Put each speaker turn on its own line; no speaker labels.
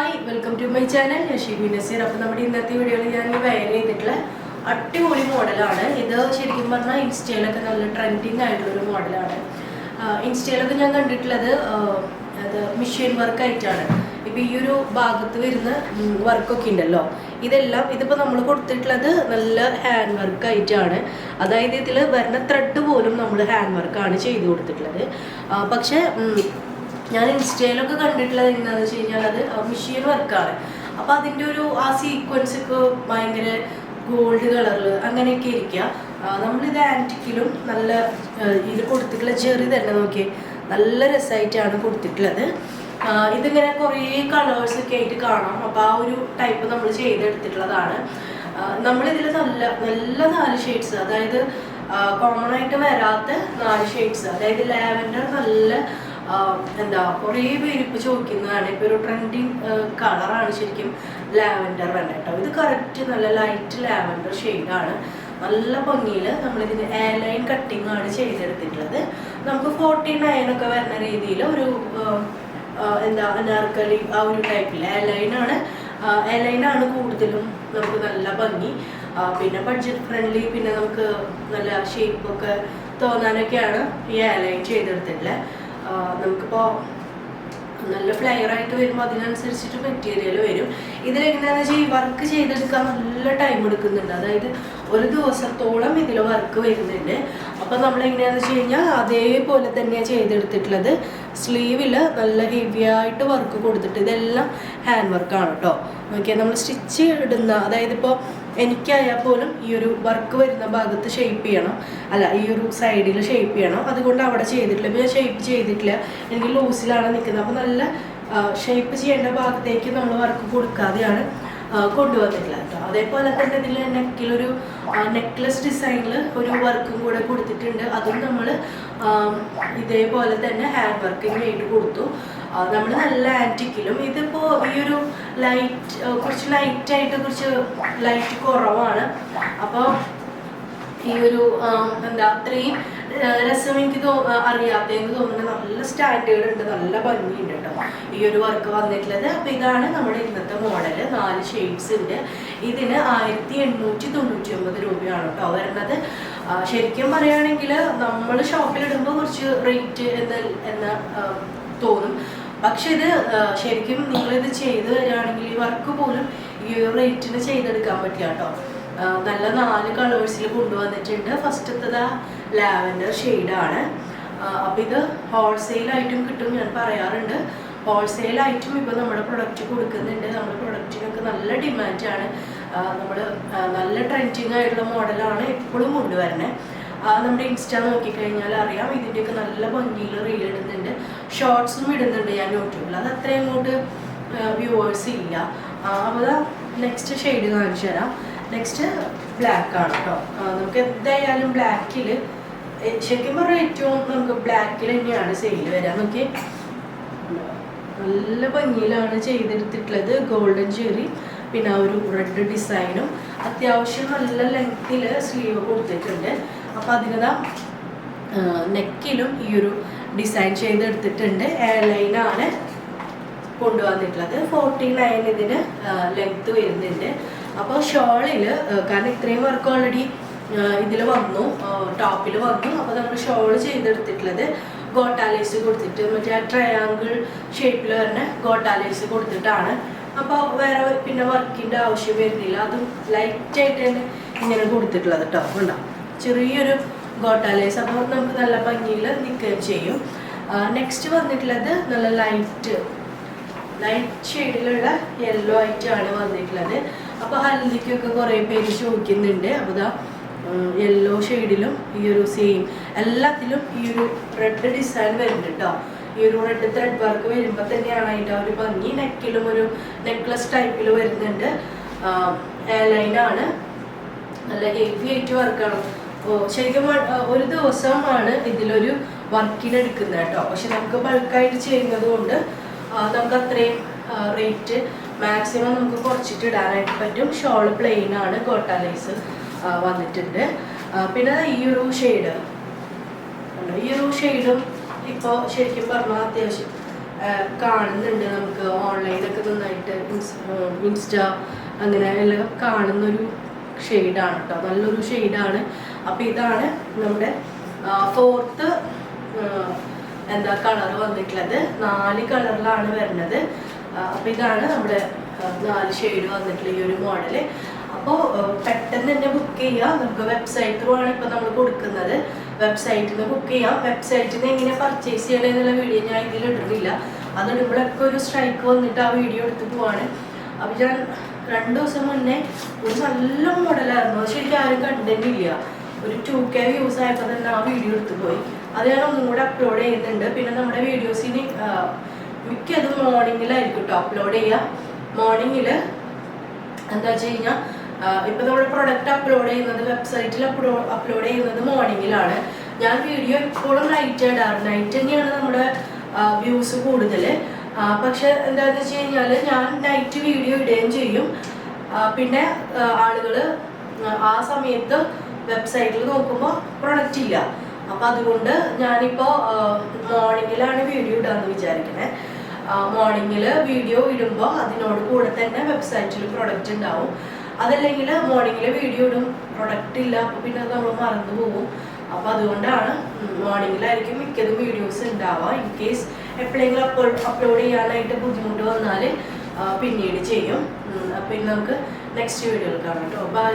Hi welcome to my channel ഞാൻ ഷിബി നസീർ. അപ്പോൾ നമ്മുടെ ഇന്നത്തെ വീഡിയോയിൽ ഞാൻ ഈ വയർ ചെയ്തിട്ടുള്ള അടിപൊളി മോഡലാണ് ഇത് ശരിക്കും പറഞ്ഞാൽ ഇൻസ്റ്റയിലൊക്കെ നല്ല ട്രെൻഡിങ് ആയിട്ടുള്ളൊരു മോഡലാണ് ഇൻസ്റ്റയിലൊക്കെ ഞാൻ കണ്ടിട്ടുള്ളത് അത് മെഷീൻ വർക്കായിട്ടാണ് ഇപ്പം ഈ ഒരു ഭാഗത്ത് വരുന്ന വർക്കൊക്കെ ഉണ്ടല്ലോ. ഇതെല്ലാം ഇതിപ്പോൾ നമ്മൾ കൊടുത്തിട്ടുള്ളത് നല്ല ഹാൻഡ് വർക്കായിട്ടാണ് അതായത് ഇതിൽ വരുന്ന ത്രെഡ് പോലും നമ്മൾ ഹാൻഡ് വർക്കാണ് ചെയ്ത് കൊടുത്തിട്ടുള്ളത്. പക്ഷേ ഞാൻ ഇൻസ്റ്റയിലൊക്കെ കണ്ടിട്ടുള്ളത് എന്താണെന്ന് വെച്ച് കഴിഞ്ഞാൽ അത് മെഷീൻ വർക്കാണ് അപ്പം അതിന്റെ ഒരു ആ സീക്വൻസ് ഒക്കെ ഭയങ്കര ഗോൾഡ് കളറിൽ അങ്ങനെയൊക്കെ ഇരിക്കുക നമ്മളിത് ആന്റിക്കിലും നല്ല ഇത് കൊടുത്തിട്ടുള്ള ചെറി തന്നെ നോക്കി നല്ല രസമായിട്ടാണ് കൊടുത്തിട്ടുള്ളത്. ഇതിങ്ങനെ കുറേ കളേഴ്സ് ഒക്കെ ആയിട്ട് കാണാം. അപ്പോൾ ആ ഒരു ടൈപ്പ് നമ്മൾ ചെയ്തെടുത്തിട്ടുള്ളതാണ്. നമ്മളിതിൽ നല്ല നല്ല നാല് ഷെയ്ഡ്സ് അതായത് കോമൺ ആയിട്ട് വരാത്ത നാല് ഷെയ്ഡ്സ് അതായത് ലാവൻഡർ നല്ല എന്താ കുറേ പേര് ഇപ്പോൾ ചോദിക്കുന്നതാണ് ഇപ്പോൾ ഒരു ട്രെൻഡിങ് കളറാണ് ശരിക്കും ലാവൻഡർ വേണ്ട കേട്ടോ ഇത് കറക്റ്റ് നല്ല ലൈറ്റ് ലാവൻഡർ ഷെയ്ഡാണ് നല്ല ഭംഗിയിൽ നമ്മളിതിന് എയർലൈൻ കട്ടിങ് ആണ് ചെയ്തെടുത്തിട്ടുള്ളത്. നമുക്ക് ഫോർട്ടി നയൻ ഒക്കെ വരുന്ന രീതിയിൽ ഒരു എന്താ അനാർക്കലി ആ ഒരു ടൈപ്പിൽ എയർലൈനാണ് എയർലൈനാണ് കൂടുതലും നമുക്ക് നല്ല ഭംഗി. പിന്നെ ബഡ്ജറ്റ് ഫ്രണ്ട്ലി പിന്നെ നമുക്ക് നല്ല ഷേപ്പൊക്കെ തോന്നാനൊക്കെയാണ് ഈ എയർലൈൻ ചെയ്തെടുത്തിട്ടുള്ളത്. ആ, നമുക്കിപ്പോൾ നല്ല ഫ്ലെയർ ആയിട്ട് വരുമ്പോൾ അതിനനുസരിച്ചിട്ട് മെറ്റീരിയൽ വരും. ഇതിലെങ്ങനെയാണെന്ന് വെച്ചാൽ ഈ വർക്ക് ചെയ്തെടുക്കാൻ നല്ല ടൈം എടുക്കുന്നുണ്ട്. അതായത് ഒരു ദിവസത്തോളം ഇതിൽ വർക്ക് വരുന്നുണ്ട്. അപ്പോൾ നമ്മൾ എങ്ങനെയാണെന്ന് വെച്ച് കഴിഞ്ഞാൽ അതേപോലെ തന്നെയാണ് ചെയ്തെടുത്തിട്ടുള്ളത്. സ്ലീവിൽ നല്ല ഹെവി ആയിട്ട് വർക്ക് കൊടുത്തിട്ട് ഇതെല്ലാം ഹാൻഡ് വർക്കാണ് കേട്ടോ നോക്കിയാൽ നമ്മൾ സ്റ്റിച്ച് ഇടുന്ന അതായത് ഇപ്പോൾ എനിക്കായാൽ പോലും ഈ ഒരു വർക്ക് വരുന്ന ഭാഗത്ത് ഷേപ്പ് ചെയ്യണം. അല്ല ഈ ഒരു സൈഡിൽ ഷേപ്പ് ചെയ്യണം. അതുകൊണ്ട് അവിടെ ചെയ്തിട്ടില്ല. ഞാൻ ഷേപ്പ് ചെയ്തിട്ടില്ല. എനിക്ക് ലൂസിലാണ് നിൽക്കുന്നത് അപ്പോൾ നല്ല ഷേപ്പ് ചെയ്യേണ്ട ഭാഗത്തേക്ക് നമ്മൾ വർക്ക് കൊടുക്കാതെയാണ് കൊണ്ടുവന്നിട്ടില്ല കേട്ടോ. അതേപോലെ തന്നെ ഇതിൽ നെക്കിലൊരു നെക്ലസ് ഡിസൈനിൽ ഒരു വർക്കും കൂടെ കൊടുത്തിട്ടുണ്ട്. അതും നമ്മൾ ഇതേപോലെ തന്നെ ഹാൻഡ് വർക്കിന് വേണ്ടി കൊടുത്തു. നമ്മൾ നല്ല ആന്റിക്കിലും ഇതിപ്പോൾ ഈ ഒരു ലൈറ്റ് കുറച്ച് ലൈറ്റായിട്ട് കുറച്ച് ലൈറ്റ് കുറവാണ്. അപ്പോൾ ഈ ഒരു എന്താ അത്രയും രസം എനിക്ക് തോ അറിയാത്തതെന്ന് തോന്നുന്നത് നല്ല സ്റ്റാൻഡേർഡ് ഉണ്ട് നല്ല ഭംഗിയുണ്ട് കേട്ടോ. ഈ ഒരു വർക്ക് വന്നിട്ടുള്ളത്. അപ്പോൾ ഇതാണ് നമ്മുടെ ഇന്നത്തെ മോഡൽ നാല് ഷെയ്ഡ്സ് ഉണ്ട്. ഇതിന് ആയിരത്തി എണ്ണൂറ്റി തൊണ്ണൂറ്റി ഒമ്പത് രൂപയാണ് കേട്ടോ വരുന്നത്. ശരിക്കും പറയുകയാണെങ്കിൽ നമ്മൾ ഷോപ്പിലിടുമ്പോൾ കുറച്ച് റേറ്റ് എന്ന എന്ന് തോന്നും. പക്ഷെ ഇത് ശരിക്കും നിങ്ങളിത് ചെയ്ത് വരികയാണെങ്കിൽ ഈ വർക്ക് പോലും ഈ ഒരു റേറ്റിന് ചെയ്തെടുക്കാൻ പറ്റില്ല കേട്ടോ നല്ല നാല് കളേഴ്സിൽ കൊണ്ടുവന്നിട്ടുണ്ട്. ഫസ്റ്റത്തത് ലാവൻഡർ ഷെയ്ഡാണ് അപ്പം ഇത് ഹോൾസെയിലായിട്ടും കിട്ടും ഞാൻ പറയാറുണ്ട്. ഹോൾസെയിലായിട്ടും ഇപ്പോൾ നമ്മുടെ പ്രൊഡക്റ്റ് കൊടുക്കുന്നുണ്ട്. നമ്മുടെ പ്രൊഡക്റ്റിനൊക്കെ നല്ല ഡിമാൻഡാണ് നമ്മൾ നല്ല ട്രെൻഡിങ് ആയിട്ടുള്ള മോഡലാണ് എപ്പോഴും കൊണ്ടുവരണേ നമ്മുടെ ഇൻസ്റ്റ നോക്കിക്കഴിഞ്ഞാൽ അറിയാം ഇതിന്റെയൊക്കെ നല്ല ഭംഗിയിൽ റീൽ ഇടുന്നുണ്ട്. ഷോർട്സും ഇടുന്നുണ്ട് ഞാൻ യൂട്യൂബിൽ. അത് അത്രയും അങ്ങോട്ട് വ്യൂവേഴ്സ് ഇല്ല. അപ്പോൾ നെക്സ്റ്റ് ഷെയ്ഡ് കാണിച്ചു തരാം. നെക്സ്റ്റ് ബ്ലാക്ക് ആണ് കേട്ടോ നമുക്ക് എന്തായാലും ബ്ലാക്കിൽ ശരിക്കും പറഞ്ഞാൽ ഏറ്റവും നമുക്ക് ബ്ലാക്കിൽ തന്നെയാണ് സെയിൽ വരിക. നോക്കി നല്ല ഭംഗിയിലാണ് ചെയ്തെടുത്തിട്ടുള്ളത്. ഗോൾഡൻ ചെറി പിന്നെ ഒരു റെഡ് ഡിസൈനും അത്യാവശ്യം നല്ല ലെങ്ത്തിൽ സ്ലീവ് കൊടുത്തിട്ടുണ്ട്. അപ്പോൾ അതിനതാ നെക്കിലും ഈ ഒരു ഡിസൈൻ ചെയ്തെടുത്തിട്ടുണ്ട്. എയർലൈനാണ് കൊണ്ടുവന്നിട്ടുള്ളത്. ഫോർട്ടി നയൻ ഇതിന് ലെങ്ത് വരുന്നുണ്ട്. അപ്പോൾ ഷോളിൽ കാരണം ഇത്രയും വർക്ക് ഓൾറെഡി ഇതിൽ വന്നു ടോപ്പിൽ വന്നു. അപ്പോൾ നമ്മൾ ഷോൾ ചെയ്തെടുത്തിട്ടുള്ളത് ഗോട്ടാലേസ് കൊടുത്തിട്ട് മറ്റേ ട്രയാങ്കിൾ ഷേപ്പിൽ വരുന്ന ഗോട്ടാലേസ് കൊടുത്തിട്ടാണ്. അപ്പോൾ വേറെ പിന്നെ വർക്കിന്റെ ആവശ്യം വരുന്നില്ല. അതും ലൈറ്റായിട്ട് തന്നെ ഇങ്ങനെ കൊടുത്തിട്ടുള്ളത് കേട്ടോ ഉണ്ടാവും ചെറിയൊരു ഗോട്ടാലേസ്. അപ്പോൾ നമുക്ക് നല്ല ഭംഗിയിൽ നിൽക്കുകയും ചെയ്യും. നെക്സ്റ്റ് വന്നിട്ടുള്ളത് നല്ല ലൈറ്റ് ലൈറ്റ് ഷെയ്ഡിലുള്ള യെല്ലോ ആയിട്ടാണ് വന്നിട്ടുള്ളത്. അപ്പോൾ ഹൽദിക്കൊക്കെ കുറേ പേര് ചോദിക്കുന്നുണ്ട്. അപ്പോൾ ഇതാ യെല്ലോ ഷെയ്ഡിലും ഈ ഒരു സെയിം എല്ലാത്തിലും ഈ ഒരു റെഡ് ഡിസൈൻ വരുന്നുണ്ട് കേട്ടോ ഈ ഒരു റെഡ് ത്രെഡ് വർക്ക് വരുമ്പോൾ തന്നെയാണ് അതിന്റെ ഒരു ഭംഗി. നെക്കിലും ഒരു നെക്ലസ് ടൈപ്പിൽ വരുന്നുണ്ട്. എയർലൈനാണ് നല്ല ഹെവി ആയിട്ട് വർക്കാണ് ശരിക്കും ഒരു ദിവസമാണ് ഇതിലൊരു വർക്കിന് എടുക്കുന്നത് കേട്ടോ. പക്ഷെ നമുക്ക് ബൾക്കായിട്ട് ചെയ്യുന്നത് കൊണ്ട് നമുക്ക് അത്രയും റേറ്റ് മാക്സിമം നമുക്ക് കുറച്ചിട്ട് ഇടാനായിട്ട് പറ്റും. ഷോൾ പ്ലെയിൻ ആണ് കോട്ടാലൈസ് വന്നിട്ടുണ്ട്. പിന്നെ ഈ ഒരു ഷെയ്ഡ് ഈ ഒരു ഷെയ്ഡും ഇപ്പോൾ ശരിക്കും പറഞ്ഞാൽ അത്യാവശ്യം കാണുന്നുണ്ട് നമുക്ക് ഓൺലൈനൊക്കെ നന്നായിട്ട്. ഇൻസ്റ്റ അങ്ങനെ എല്ലാം കാണുന്നൊരു ഷെയ്ഡാണ് കേട്ടോ. നല്ലൊരു ഷെയ്ഡാണ് അപ്പോൾ ഇതാണ് നമ്മുടെ ഫോർത്ത് എന്താ കളർ വന്നിട്ടുള്ളത്. നാല് കളറിലാണ് വരുന്നത്. അപ്പോൾ ഇതാണ് നമ്മുടെ നാല് ഷെയ്ഡ് വന്നിട്ടുള്ള ഈ ഒരു മോഡൽ അപ്പോൾ പെട്ടെന്ന് തന്നെ ബുക്ക് ചെയ്യുക നമുക്ക് വെബ്സൈറ്റ് ത്രൂ ആണ് നമ്മൾ കൊടുക്കുന്നത്. വെബ്സൈറ്റിൽ നിന്ന് ബുക്ക് ചെയ്യാം. വെബ്സൈറ്റിൽ നിന്ന് എങ്ങനെ പർച്ചേസ് ചെയ്യണം എന്നുള്ള വീഡിയോ ഞാൻ ഇതിൽ ഇടുന്നില്ല. അതിടുമ്പോഴൊക്കെ ഒരു സ്ട്രൈക്ക് വന്നിട്ട് ആ വീഡിയോ എടുത്ത് പോവാണ്. അപ്പോൾ ഞാൻ രണ്ട് ദിവസം മുന്നേ ഒരു നല്ല മോഡലായിരുന്നു ശരിക്കും ആരും കണ്ടിട്ടില്ല. ഒരു ടു കെ വ്യൂസ് ആയപ്പോൾ തന്നെ ആ വീഡിയോ എടുത്തു പോയി. അത് ഞാൻ ഒന്നും കൂടെ അപ്ലോഡ് ചെയ്യുന്നുണ്ട് പിന്നെ നമ്മുടെ വീഡിയോസിന് മിക്കതും മോർണിംഗിലായിരിക്കും കേട്ടോ അപ്ലോഡ് ചെയ്യുക മോർണിംഗിൽ എന്താ വെച്ച് കഴിഞ്ഞാൽ ഇപ്പൊ നമ്മുടെ പ്രൊഡക്റ്റ് അപ്ലോഡ് ചെയ്യുന്നത് വെബ്സൈറ്റിൽ അപ്ലോഡ് ചെയ്യുന്നത് മോർണിംഗിലാണ് ഞാൻ വീഡിയോ എപ്പോഴും നൈറ്റ് ഇടാറ്. നൈറ്റ് തന്നെയാണ് നമ്മുടെ വ്യൂസ് കൂടുതൽ പക്ഷെ എന്താണെന്ന് വെച്ച് കഴിഞ്ഞാൽ ഞാൻ നൈറ്റ് വീഡിയോ ഇടുകയും ചെയ്യും. പിന്നെ ആളുകൾ ആ സമയത്ത് വെബ്സൈറ്റിൽ നോക്കുമ്പോൾ പ്രൊഡക്റ്റ് ഇല്ല. അപ്പം അതുകൊണ്ട് ഞാനിപ്പോൾ മോർണിംഗിലാണ് വീഡിയോ ഇടാന്ന് വിചാരിക്കണേ. മോർണിംഗിൽ വീഡിയോ ഇടുമ്പോൾ അതിനോട് കൂടെ തന്നെ വെബ്സൈറ്റിൽ പ്രൊഡക്റ്റ് ഉണ്ടാവും. അതല്ലെങ്കിൽ മോർണിംഗിൽ വീഡിയോ ഇടും പ്രൊഡക്റ്റ് ഇല്ല അപ്പോൾ പിന്നെ നമ്മൾ മറന്നു പോകും. അപ്പോൾ അതുകൊണ്ടാണ് മോർണിംഗിലായിരിക്കും മിക്കതും വീഡിയോസ് ഉണ്ടാവുക. ഇൻ കേസ് എപ്പോഴെങ്കിലും അപ്പോൾ അപ്ലോഡ് ചെയ്യാനായിട്ട് ബുദ്ധിമുട്ട് വന്നാൽ പിന്നീട് ചെയ്യും. പിന്നെ അപ്പോൾ നമുക്ക് നെക്സ്റ്റ് വീഡിയോയിൽ കാണാം കേട്ടോ ബൈ